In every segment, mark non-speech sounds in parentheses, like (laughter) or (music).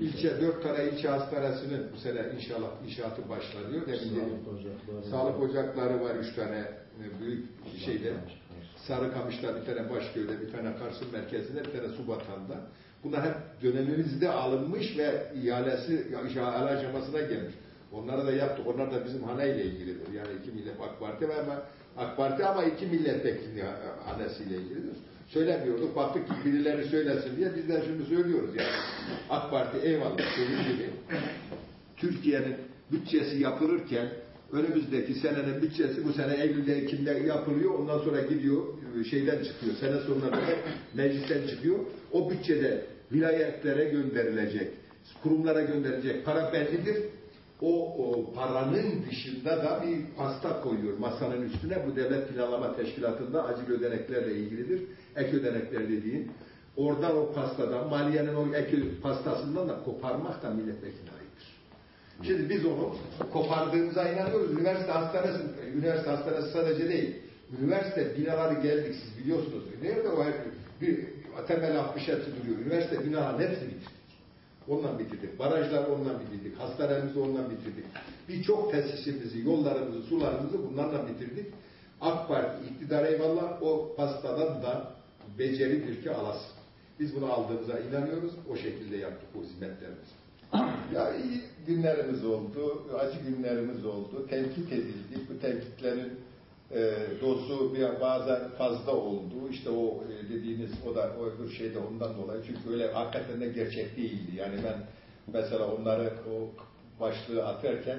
İlçe, dört tane ilçe hastanesinin bu sene inşallah inşaatı başlanıyor. Demin dedim. Sağlık ocakları var üç tane e, büyük şeyde. Sarıkamış'ta bir tane Başköy'de, bir tane Kars'ın merkezinde, bir tane Subatan'da. Bunlar hep dönemimizde alınmış ve ihalesi, ihale aşamasına gelmiş. Onları da yaptık. Onlar da bizim haneyle ilgilidir. Yani iki millet AK Parti ama AK Parti ama iki milletvekili hanesiyle ilgilidir. Söylemiyorduk. Baktık ki birileri söylesin diye biz de şimdi söylüyoruz yani. AK Parti eyvallah dediğim gibi Türkiye'nin bütçesi yapılırken önümüzdeki senenin bütçesi bu sene Eylül'de Ekim'de yapılıyor. Ondan sonra gidiyor şeyden çıkıyor. Sene sonuna kadar meclisten çıkıyor. O bütçede vilayetlere gönderilecek, kurumlara gönderilecek para bellidir. O, o paranın dışında da bir pasta koyuyor masanın üstüne. Bu devlet planlama teşkilatında acil ödeneklerle ilgilidir. Ek ödenekler dediğin. Oradan o pastadan, maliyenin o ek pastasından da koparmak da milletvekiline aittir. Şimdi biz onu kopardığımıza inanıyoruz. Üniversite hastanesi, üniversite hastanesi sadece değil. Üniversite binaları geldik siz biliyorsunuz. Nerede o her bir temel 60'a duruyor. Üniversite binaların hepsini bitirdik. Ondan bitirdik. Barajlar ondan bitirdik. Hastanelerimizi ondan bitirdik. Birçok tesisimizi, yollarımızı, sularımızı bunlarla bitirdik. AK Parti iktidar eyvallah o pastadan da beceridir ki alasın. Biz bunu aldığımıza inanıyoruz. O şekilde yaptık bu hizmetlerimizi. (clears throat) ya iyi günlerimiz oldu, acı günlerimiz oldu. Tenkit edildik. Bu tenkitlerin e, dozu bir bazen fazla oldu. İşte o e, dediğiniz o da o öbür şey de ondan dolayı. Çünkü öyle hakikaten de gerçek değildi. Yani ben mesela onları o başlığı atarken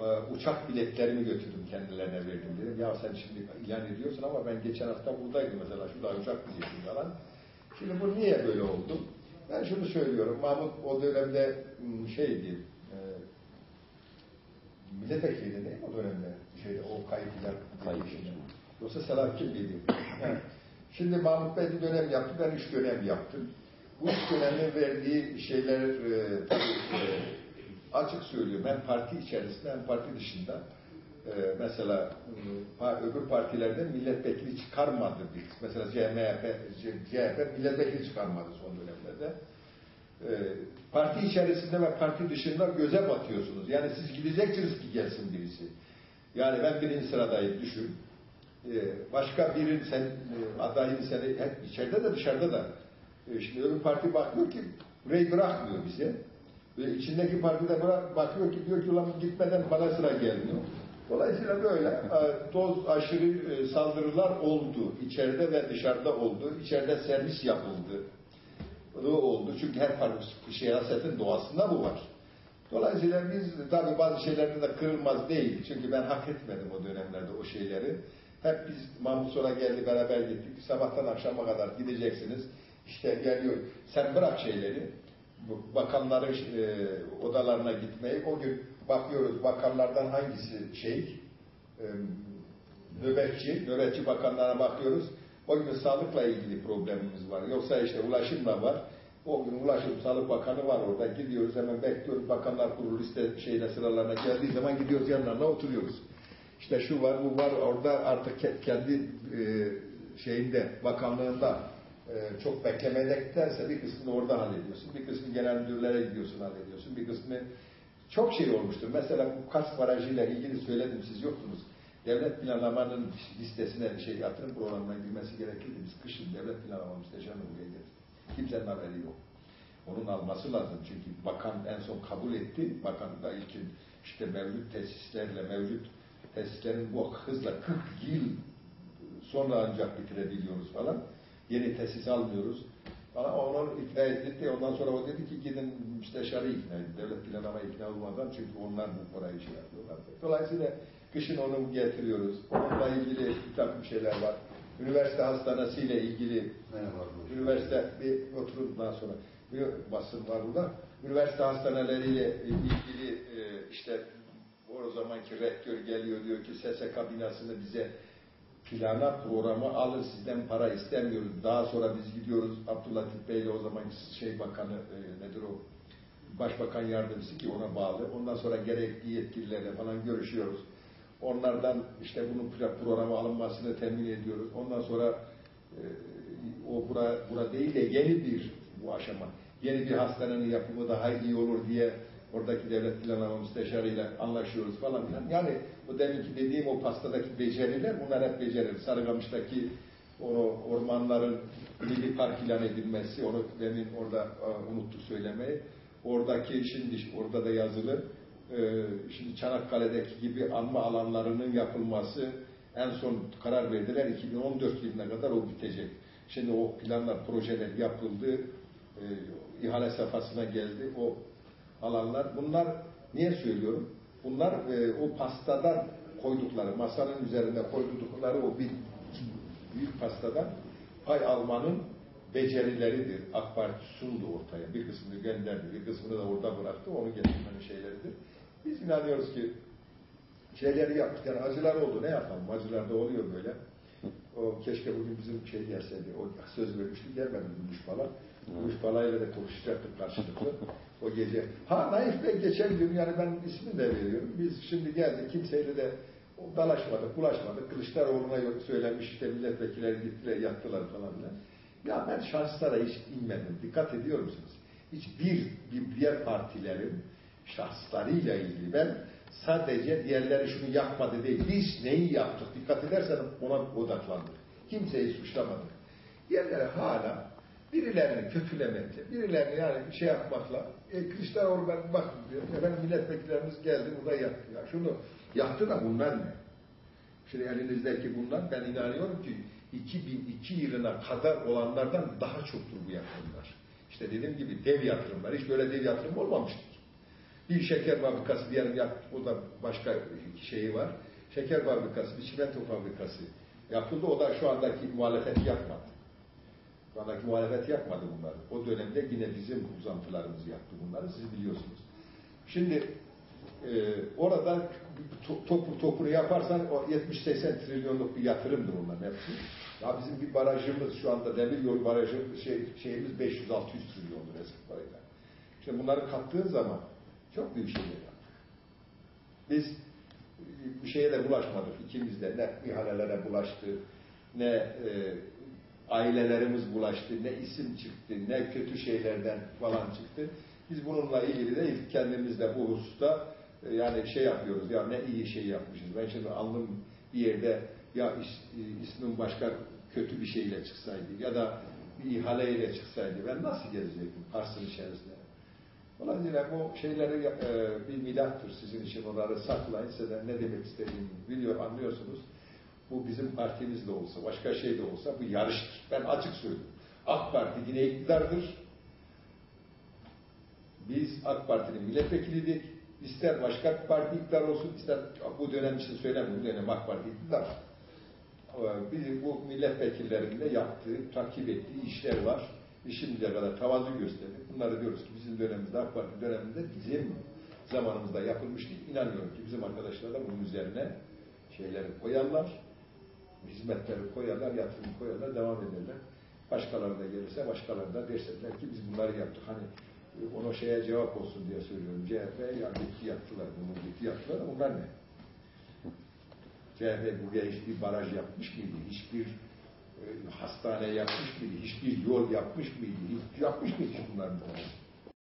e, uçak biletlerimi götürdüm kendilerine verdim dedim. Ya sen şimdi ilan ediyorsun ama ben geçen hafta buradaydım mesela şurada uçak bileti falan. Şimdi bu niye böyle oldu? Ben şunu söylüyorum. Mahmut o dönemde şeydi e, milletvekili değil mi o dönemde? Şeyde, o kayıtlar. Kayıt. Yoksa Selahattin miydi? Yani, şimdi Mahmut Bey bir dönem yaptı, ben üç dönem yaptım. Bu üç dönemin verdiği şeyler e, tabii, e, açık söylüyorum. Hem parti içerisinde hem parti dışında e, mesela e, öbür partilerde milletvekili çıkarmadı biz. Mesela CMHP, CHP milletvekili çıkarmadı son dönemlerde. E, parti içerisinde ve parti dışında göze batıyorsunuz. Yani siz gideceksiniz ki gelsin birisi. Yani ben birinci sıradayım düşün. E, başka biri sen e, adayın seni hep içeride de dışarıda da e, şimdi öbür parti bakıyor ki burayı bırakmıyor bize. Ve içindeki parti de bakıyor ki diyor ki ulan gitmeden bana sıra gelmiyor. Dolayısıyla böyle e, doz aşırı e, saldırılar oldu. İçeride ve dışarıda oldu. İçeride servis yapıldı. Bu oldu. Çünkü her parti siyasetin doğasında bu var. Dolayısıyla biz tabii bazı şeylerde de kırılmaz değil. Çünkü ben hak etmedim o dönemlerde o şeyleri. Hep biz Mahmut Sonra geldi beraber gittik. Sabahtan akşama kadar gideceksiniz. İşte geliyor. Sen bırak şeyleri. Bakanların e, odalarına gitmeyi. O gün bakıyoruz bakanlardan hangisi şey e, nöbetçi, nöbetçi bakanlara bakıyoruz. O gün sağlıkla ilgili problemimiz var. Yoksa işte ulaşımla var. O gün Ulaşım Sağlık Bakanı var orada. Gidiyoruz hemen bekliyoruz. Bakanlar kurulu liste şeyine sıralarına geldiği zaman gidiyoruz yanlarına oturuyoruz. İşte şu var bu var orada artık kendi e, şeyinde bakanlığında e, çok beklemedektense bir kısmını orada hallediyorsun. Bir kısmını genel müdürlere gidiyorsun hallediyorsun. Bir kısmını çok şey olmuştur. Mesela bu Kars Barajı ilgili söyledim siz yoktunuz. Devlet planlamanın listesine şey yatırım programına girmesi gerekirdi. Biz kışın devlet planlama müsteşarını buraya getirdik. Kimsenin haberi yok. Onun alması lazım. Çünkü bakan en son kabul etti. Bakan da ilkin işte mevcut tesislerle mevcut tesislerin bu hızla 40 yıl sonra ancak bitirebiliyoruz falan. Yeni tesis almıyoruz. Bana onu ikna etti. Ondan sonra o dedi ki gidin müsteşarı ikna edin. Devlet planlama ikna olmadan çünkü onlar bu parayı şey yapıyorlar. Dolayısıyla kışın onu getiriyoruz. Onunla ilgili bir takım şeyler var. Üniversite hastanesiyle ilgili üniversite bir oturun daha sonra bir basın var burada. Üniversite hastaneleriyle ilgili e, işte o zamanki rektör geliyor diyor ki SSK binasını bize plana programı alın sizden para istemiyoruz. Daha sonra biz gidiyoruz Abdülatif Bey'le o zaman şey bakanı e, nedir o başbakan yardımcısı ki ona bağlı. Ondan sonra gerekli yetkililerle falan görüşüyoruz. Onlardan işte bunun programı alınmasını temin ediyoruz. Ondan sonra e, o bura, bura değil de yeni bir bu aşama. yeni bir hastanenin yapımı daha iyi olur diye oradaki devlet planlama müsteşarıyla anlaşıyoruz falan filan. Yani o deminki dediğim o pastadaki beceriler bunlar hep beceriler. Sarıkamış'taki o ormanların milli park ilan edilmesi, onu demin orada e, unuttuk söylemeyi. Oradaki şimdi orada da yazılı şimdi Çanakkale'deki gibi anma alanlarının yapılması en son karar verdiler 2014 yılına kadar o bitecek. Şimdi o planlar, projeler yapıldı, e, ihale safhasına geldi o alanlar. Bunlar niye söylüyorum? Bunlar e, o pastadan koydukları, masanın üzerinde koydukları o bir büyük pastadan pay almanın becerileridir. AK Parti sundu ortaya. Bir kısmını gönderdi, bir kısmını da orada bıraktı. Onu getirmenin şeyleridir. Biz inanıyoruz ki şeyleri yaptık. Yani acılar oldu. Ne yapalım? Acılar da oluyor böyle. O keşke bugün bizim şey gelseydi. O söz vermiştik. Gelmedi Gümüş Bala. Gümüş Bala'yla da konuşacaktık karşılıklı. O gece. Ha Naif Bey geçen gün yani ben ismini de veriyorum. Biz şimdi geldik. Kimseyle de dalaşmadık, bulaşmadık. Kılıçdaroğlu'na söylemiş işte milletvekilleri gittiler, yattılar falan filan. Ya ben şanslara hiç inmedim. Dikkat ediyor musunuz? Hiçbir bir diğer partilerin şahslarıyla ilgili ben sadece diğerleri şunu yapmadı değil. Biz neyi yaptık? Dikkat edersen ona odaklandık. Kimseyi suçlamadık. Diğerleri hala birilerini kötülemekle, birilerini yani şey yapmakla e, Kılıçdaroğlu ben diyor. Efendim milletvekillerimiz geldi burada yattı. Ya şunu yaptı da bunlar ne? Şimdi elinizdeki bunlar ben inanıyorum ki 2002 yılına kadar olanlardan daha çoktur bu yatırımlar. İşte dediğim gibi dev yatırımlar. Hiç böyle dev yatırım olmamıştır. Bir şeker fabrikası diyelim yap, o da başka şeyi var. Şeker fabrikası, bir çimento fabrikası yapıldı. O da şu andaki muhalefet yapmadı. Şu andaki muhalefet yapmadı bunları. O dönemde yine bizim uzantılarımız yaptı bunları. Siz biliyorsunuz. Şimdi e, orada to, topu yaparsan o 70-80 trilyonluk bir yatırımdır onların hepsi. Ya bizim bir barajımız şu anda demir yolu barajı şey, şeyimiz 500-600 trilyondur eski parayla. İşte bunları kattığın zaman çok büyük şeyler yaptık. Biz bir şeye de bulaşmadık ikimiz de. Ne ihalelere bulaştı, ne e, ailelerimiz bulaştı, ne isim çıktı, ne kötü şeylerden falan çıktı. Biz bununla ilgili de ilk kendimizle bu hususta e, yani şey yapıyoruz ya ne iyi şey yapmışız. Ben şimdi alnım bir yerde ya is, ismim başka kötü bir şeyle çıksaydı ya da bir ihaleyle çıksaydı ben nasıl gezecektim Kars'ın içerisinde? Dolayısıyla bu şeyleri e, bir milahtır sizin için onları saklayın size ne demek istediğimi biliyor, anlıyorsunuz. Bu bizim partimizde olsa, başka şey de olsa bu yarıştır. Ben açık söylüyorum. AK Parti yine iktidardır. Biz AK Parti'nin milletvekiliydik. İster başka bir parti iktidar olsun, ister bu dönem için söylemiyorum, bu dönem AK Parti iktidar. Biz bu milletvekillerinde yaptığı, takip ettiği işler var. Şimdiye kadar tavazu gösterdik. Bunları diyoruz ki bizim dönemimizde, AK Parti döneminde bizim zamanımızda yapılmış değil. İnanıyorum ki bizim arkadaşlar da bunun üzerine şeyleri koyarlar, hizmetleri koyarlar, yatırım koyarlar, devam ederler. Başkaları da gelirse başkaları da derseler ki biz bunları yaptık. Hani ona şeye cevap olsun diye söylüyorum. CHP ya gitti yaptılar, bunu gitti yaptılar da bunlar ne? CHP buraya hiçbir baraj yapmış mıydı? Hiçbir e, hastane yapmış mıydı? Hiçbir yol yapmış mıydı? Hiç yapmış mıydı bunların?